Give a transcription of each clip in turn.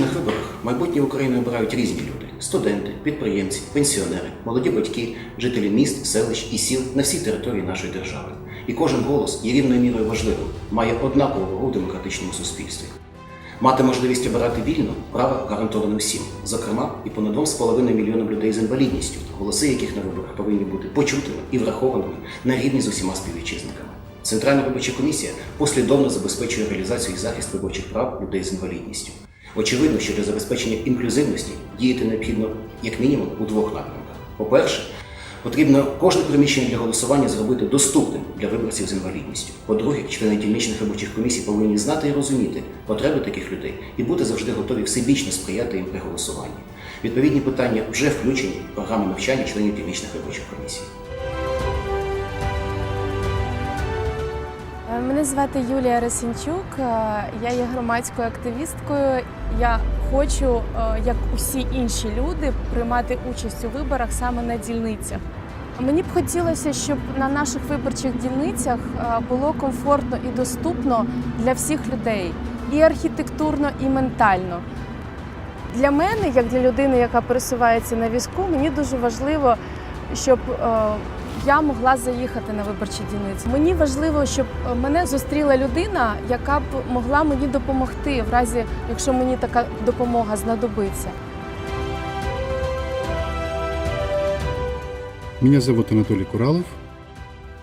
кожних виборах майбутнє України обирають різні люди: студенти, підприємці, пенсіонери, молоді батьки, жителі міст, селищ і сіл на всій території нашої держави. І кожен голос є рівною мірою важливим, має однакову вагу в демократичному суспільстві. Мати можливість обирати вільно право гарантоване всім, зокрема і понад 2,5 мільйонам людей з інвалідністю, голоси яких на виборах повинні бути почутими і врахованими на рівні з усіма співвітчизниками. Центральна виборча комісія послідовно забезпечує реалізацію і захист виборчих прав людей з інвалідністю. Очевидно, що для забезпечення інклюзивності діяти необхідно як мінімум у двох напрямках. По-перше, потрібно кожне приміщення для голосування зробити доступним для виборців з інвалідністю. По-друге, члени дільничних виборчих комісій повинні знати і розуміти потреби таких людей і бути завжди готові всебічно сприяти їм при голосуванні. Відповідні питання вже включені в програму навчання членів дільничних виборчих комісій. Мене звати Юлія Ресенчук. е, Я є громадською активісткою. Я хочу, е, як усі інші люди, приймати участь у виборах саме на дільницях. Мені б хотілося, щоб на наших виборчих дільницях е, було комфортно і доступно для всіх людей, і архітектурно, і ментально. Для мене, як для людини, яка пересувається на візку, мені дуже важливо, щоб я могла заїхати на виборчі дільниці. Мені важливо, щоб е, мене зустріла людина, яка б могла мені допомогти, в разі якщо мені така допомога знадобиться. Меня зовут Анатолий Куралов.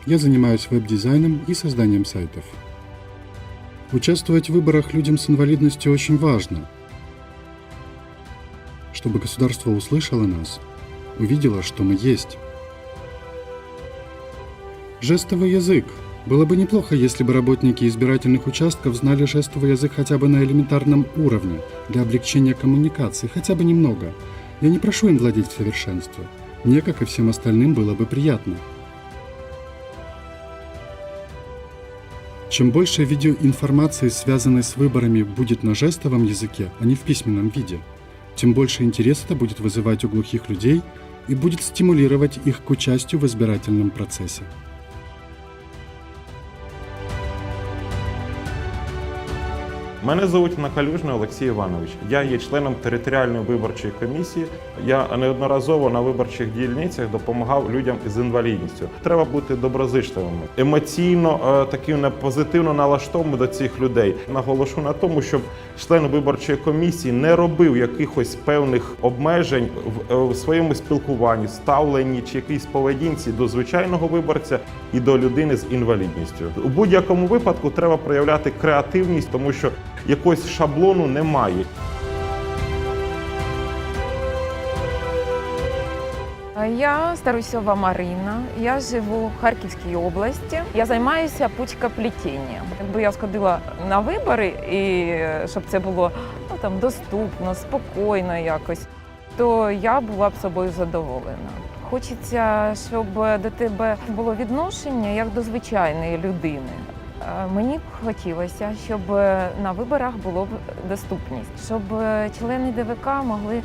Я занимаюсь веб-дизайном и созданием сайтов. Участвовать в выборах людям с инвалидностью очень важно, чтобы государство услышало нас, увидело, что мы есть. Жестовый язык. Было бы неплохо, если бы работники избирательных участков знали жестовый язык хотя бы на элементарном уровне для облегчения коммуникации, хотя бы немного. Я не прошу им владеть в совершенстве. Мне, как и всем остальным, было бы приятно. Чем больше видеоинформации, связанной с выборами, будет на жестовом языке, а не в письменном виде, тем больше интерес это будет вызывать у глухих людей и будет стимулировать их к участию в избирательном процессе. Мене звуть Накалюжний Олексій Іванович. Я є членом територіальної виборчої комісії. Я неодноразово на виборчих дільницях допомагав людям з інвалідністю. Треба бути доброзичливими, емоційно е, таким позитивно налаштованими до цих людей. Наголошу на тому, щоб член виборчої комісії не робив якихось певних обмежень е, в своєму спілкуванні, ставленні чи якійсь поведінці до звичайного виборця і до людини з інвалідністю. У будь-якому випадку треба проявляти креативність, тому що якогось шаблону немає. Я Старусьова Марина. Я живу в Харківській області. Я займаюся пучкоплетінням. Якби я сходила на вибори, і щоб це було ну, там, доступно, спокійно якось, то я була б собою задоволена. Хочеться, щоб до тебе було відношення як до звичайної людини. Е, Мені б хотілося, щоб на виборах було б доступність, щоб члени ДВК могли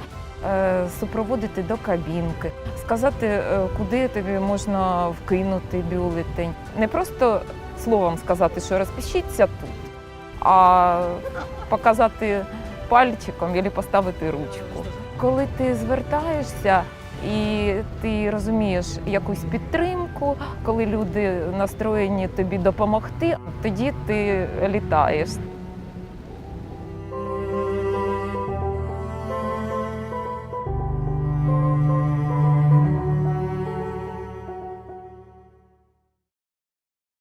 е, супроводити до кабінки, сказати, е, куди тобі можна вкинути бюлетень. Не просто словом сказати, що розпишіться тут, а показати пальчиком або поставити ручку. Коли ти звертаєшся і ти розумієш якусь підтримку, коли люди настроєні тобі допомогти, тоді ти літаєш.